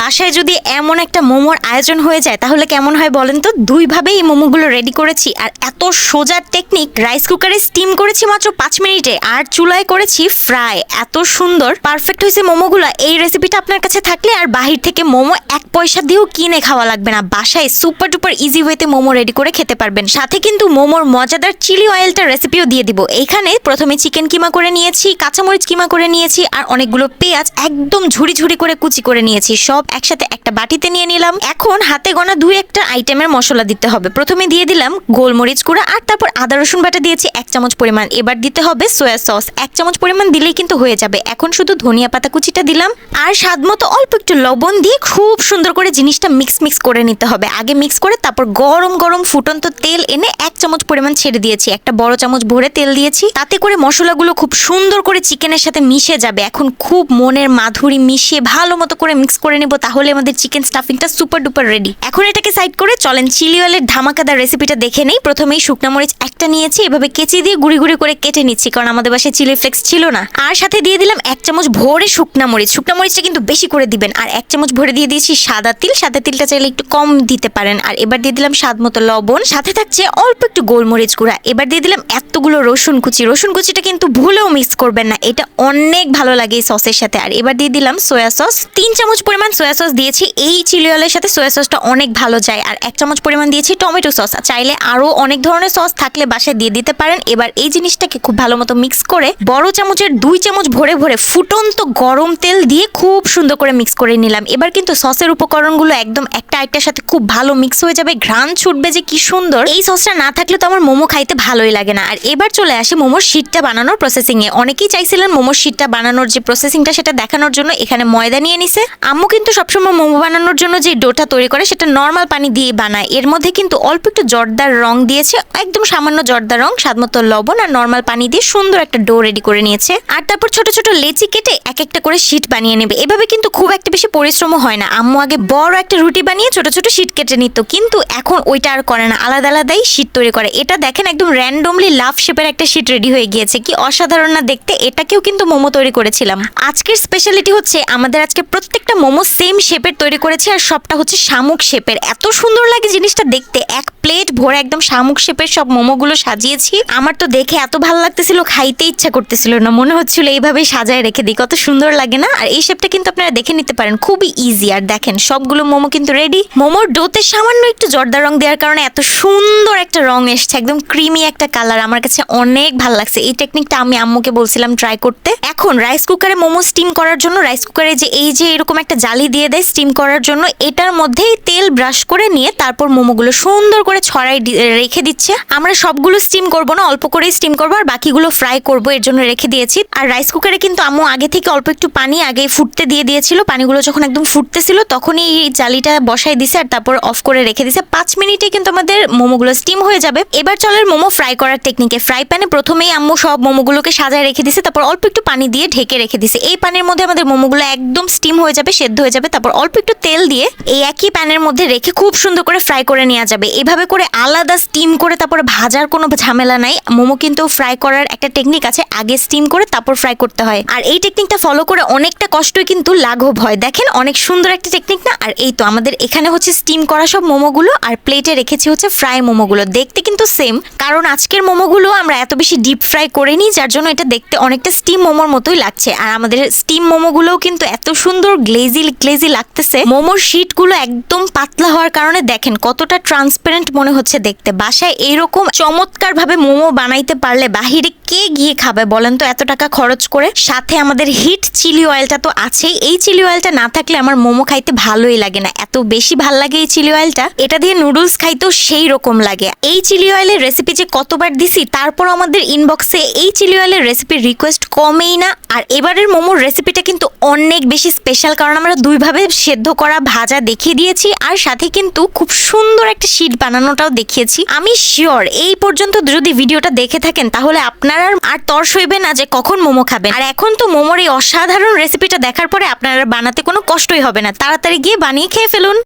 বাসায় যদি এমন একটা মোমোর আয়োজন হয়ে যায়, তাহলে কেমন হয় বলেন তো? দুইভাবেই এই মোমোগুলো রেডি করেছি, আর এত সোজা টেকনিক রাইস কুকারে স্টিম করেছি মাত্র পাঁচ মিনিটে, আর চুলায় করেছি ফ্রাই এত সুন্দর পারফেক্ট হয়েছে মোমোগুলো। এই রেসিপিটা আপনার কাছে থাকলে আর বাহির থেকে মোমো এক পয়সা দিয়েও কিনে খাওয়া লাগবে না। বাসায় সুপার ডুপার ইজি ওয়েতে মোমো রেডি করে খেতে পারবেন। সাথে কিন্তু মোমোর মজাদার চিলি অয়েলটা রেসিপিও দিয়ে দিব। এখানে প্রথমে চিকেন কিমা করে নিয়েছি, কাঁচামরিচ কিমা করে নিয়েছি, আর অনেকগুলো পেঁয়াজ একদম ঝুড়ি ঝুড়ি করে কুচি করে নিয়েছি। সব একসাথে একটা বাটিতে নিয়ে নিলাম। এখন হাতে গোনা দুই একটা আইটেমের মশলা দিতে হবে। প্রথমে দিয়ে দিলাম গোলমরিচ গুঁড়া আর তারপর আদা, রসুন বাটা দিয়েছি এক চামচ পরিমাণ। এবার দিতে হবে সয়া সস। এক চামচ পরিমাণ দিলেই কিন্তু হয়ে যাবে। এখন শুধু ধনিয়া পাতা কুচিটা দিলাম। আর স্বাদ মতো অল্প একটু লবণ দিয়ে খুব সুন্দর করে জিনিসটা মিক্স মিক্স করে নিতে হবে। আগে মিক্স করে তারপর গরম গরম ফুটন্ত তেল এনে এক চামচ পরিমাণ ছেড়ে দিয়েছি। একটা বড় চামচ ভরে তেল দিয়েছি। তাতে করে মশলাগুলো খুব সুন্দর করে চিকেনের সাথে মিশে যাবে। এখন খুব মনের মাধুরী মিশিয়ে ভালো মতো করে মিক্স করে নেব। তাহলে আমাদের চিকেন স্টাফিংটা সুপার ডুপার রেডি এখন এটাকে সাইড করে চলেন চিলি অয়েলের ধামাকাদার রেসিপিটা দেখে নেই। প্রথমেই শুকনো মরিচ একটা নিয়েছি, এভাবে কেচি দিয়ে গুড়ি গুড়ি করে কেটে নিচ্ছি, কারণ আমাদের বাসায় চিলি ফ্লেক্স ছিল না। আর সাথে দিয়ে দিলাম এক চামচ ভরে শুকনা মরিচ। শুকনা মরিচটা কিন্তু বেশি করে দিবেন, আর এক চামচ ভরে দিয়ে দিয়েছি সাদা তিল। সাদা তিলটা চাইলে একটু কম দিতে পারেন। আর এবার দিয়ে দিলাম স্বাদ মতো লবণ। সাথে থাকছে অল্প একটু গোলমরিচ গুঁড়া। এবার দিয়ে দিলাম এতগুলো রসুন কুচি। রসুন কুচিটা কিন্তু ভুলেও মিক্স করবেন না, এটা অনেক ভালো লাগে এই সসের সাথে। আর এবার দিয়ে দিলাম সয়া সস তিন চামচ পরিমাণ সয়া সস দিয়েছি। এই চিলি অয়েলের সাথে সয়া সসটা অনেক ভালো যায়। আর এক চামচ পরিমাণ দিয়েছি টমেটো সস চাইলে আরও অনেক ধরনের সস থাকলে বাসায় দিয়ে দিতে পারেন। এবার এই জিনিসটাকে খুব ভালো মতো মিক্স করে বড় চামচের দুই চামচ ভরে ভরে ফুটন্ত গরম তেল দিয়ে খুব সুন্দর করে মিক্স করে নিলাম। এবার কিন্তু সসের উপকরণগুলো একদম একটা একটার সাথে খুব ভালো মিক্স হয়ে যাবে। ঘ্রাণ ছুটবে যে কি সুন্দর। এই সসটা না থাকলে তো আমার মোমো খাইতে ভালোই লাগে না। আর এবার চলে আসে মোমোর শীটটা বানানোর প্রসেসিংয়ে অনেকেই চাইছিলেন মোমোর শীটটা বানানোর যে প্রসেসিংটা সেটা দেখানোর জন্য। এখানে ময়দা নিয়ে নিছে। আম্মু কিন্তু সবসময় মোমো বানানোর জন্য যে ডোটা তৈরি করে সেটা নর্মাল পানি দিয়ে বানায়। এর মধ্যে কিন্তু অল্প একটু জর্দার রং দিয়েছে, একদম সামান্য জর্দার রং স্বাদমতো লবণ আর নর্মাল পানি দিয়ে সুন্দর একটা ডো রেডি করে নিয়েছে। আর তারপর ছোট ছোট লেচি কেটে এক একটা করে শীট বানিয়ে নেবে। এভাবে কিন্তু খুব একটা বেশি পরিশ্রম হয় না। আম্মু আগে বড় একটা রুটি বানিয়ে ছোট ছোট শীট কেটে নিত। কিন্তু এখন ওইটা আর করে না। আলাদা আলাদাই শীট তৈরি করে। এটা দেখেন একদম র্যান্ডমলি লাভ শেপের একটা শীট রেডি হয়ে গিয়েছে। কি অসাধারণ না দেখতে? এটাকেও কিন্তু মোমো তৈরি করেছিলাম। আজকের স্পেশালিটি হচ্ছে আমাদের আজকে প্রত্যেকটা মোমো সেম শেপের তৈরি করেছি আর সবটা হচ্ছে শামুক শেপের। এত সুন্দর লাগে জিনিসটা দেখতে। এক প্লেট ভরে একদম শামুক শেপের সব মোমোগুলো সাজিয়েছি। আমার তো দেখে এত ভালো লাগতেছিল, খাইতে ইচ্ছা করতেছিল না। মনে হচ্ছিল এইভাবেই সাজায় রেখে দিই। কত সুন্দর লাগে না? আর এই শেপটা কিন্তু আপনারা দেখে নিতে পারেন। খুবই ইজি আর দেখেন, সবগুলো মোমো কিন্তু রেডি মোমোর ডোতে সামান্য একটু জর্দা রং দেওয়ার কারণে এত সুন্দর একটা রং এসছে। একদম ক্রিমি একটা কালার আমার কাছে অনেক ভালো লাগছে। এই টেকনিকটা আমি আম্মুকে বলছিলাম ট্রাই করতে। এখন রাইস কুকারে মোমো স্টিম করার জন্য রাইস কুকারে যে এই যে এরকম একটা জালি দিয়ে দেয় স্টিম করার জন্য। এটার মধ্যেই তেল ব্রাশ করে নিয়ে তারপর মোমোগুলো সুন্দর করে ছড়াই রেখে দিচ্ছে। আমরা সবগুলো স্টিম করব না, অল্প করেই স্টিম করব, আর বাকিগুলো ফ্রাই করব, এর জন্য রেখে দিয়েছি। আর রাইস কুকারে কিন্তু আম্মু আগে থেকে অল্প একটু পানি আগে ফুটতে দিয়ে দিয়েছিল। পানিগুলো যখন একদম ফুটতেছিল, তখনই এই জালিটা বসাই দিছে আর তারপর অফ করে রেখে দিছে। পাঁচ মিনিটে কিন্তু আমাদের মোমোগুলো স্টিম হয়ে যাবে। এবার চলের মোমো ফ্রাই করার টেকনিকে ফ্রাই প্যানে প্রথমেই আম্মু সব মোমোগুলোকে সাজায় রেখে দিছে, তারপর অল্প একটু পানি দিয়ে ঢেকে রেখে দিছে। এই পানির মধ্যে আমাদের মোমোগুলো একদম স্টিম হয়ে যাবে, সেদ্ধ হয়ে যাবে, তারপর অল্প একটু তেল দিয়ে এই একই প্যানের মধ্যে রেখে খুব সুন্দর করে ফ্রাই করে নেওয়া যাবে। এভাবে করে আলাদা স্টিম করে তারপরে ভাজার কোনো ঝামেলা নাই। মোমো কিন্তু ফ্রাই করার একটা টেকনিক আছে, আগে স্টিম করে তারপর ফ্রাই করতে হয়। আর এই টেকনিকটা ফলো করে অনেকটা কষ্টই কিন্তু লাঘব হয়। দেখেন, অনেক সুন্দর একটা টেকনিক না? আর এই তো আমাদের এখানে হচ্ছে স্টিম করা সব মোমোগুলো, আর প্লেটে রেখেছি হচ্ছে ফ্রাই মোমোগুলো। দেখতে কিন্তু সেম কারণ আজকের মোমোগুলো আমরা এত বেশি ডিপ ফ্রাই করিনি, যার জন্য এটা দেখতে অনেকটা স্টিম মোমোর মতোই লাগছে। আর আমাদের স্টিম মোমোগুলোও কিন্তু এত সুন্দর গ্লেজি গ্লেজি লাগতেছে। মোমোর শিটগুলো একদম পাতলা হওয়ার কারণে দেখেন কতটা ট্রান্সপারেন্ট মনে হচ্ছে দেখতে। বাসায় এরকম চমৎকারভাবে মোমো বানাইতে পারলে বাহিরে কে গিয়ে খাবে বলেন তো এত টাকা খরচ করে? সাথে আমাদের হিট চিলি অয়েলটা তো আছেই। এই চিলি অয়েলটা না থাকলে আমার মোমো খাইতে ভালোই লাগে না। এত বেশি ভালো লাগে এই চিলি অয়েলটা? এটা দিয়ে নুডলস খাইতেও সেই রকম লাগে। এই চিলি অয়েলের রেসিপি যে কতবার দিছি তারপর আমাদের ইনবক্সে এই চিলি অয়েলের রেসিপির রিকোয়েস্ট কমেই না। আর এবারের মোমোর রেসিপিটা কিন্তু অনেক বেশি স্পেশাল কারণ আমরা দুইভাবে সেদ্ধ করা ভাজা দেখিয়ে দিয়েছি, আর সাথে কিন্তু খুব সুন্দর একটা শীট বানানোটাও দেখিয়েছি। আমি শিওর এই পর্যন্ত যদি ভিডিওটা দেখে থাকেন, তাহলে আপনারা আর তর সইবে না যে কখন মোমো খাবেন। আর এখন তো মোমোর এই অসাধারণ রেসিপিটা দেখার পরে আপনারা বানাতে কোনো কষ্টই হবে না। তাড়াতাড়ি গিয়ে বানিয়ে খেয়ে ফেলুন।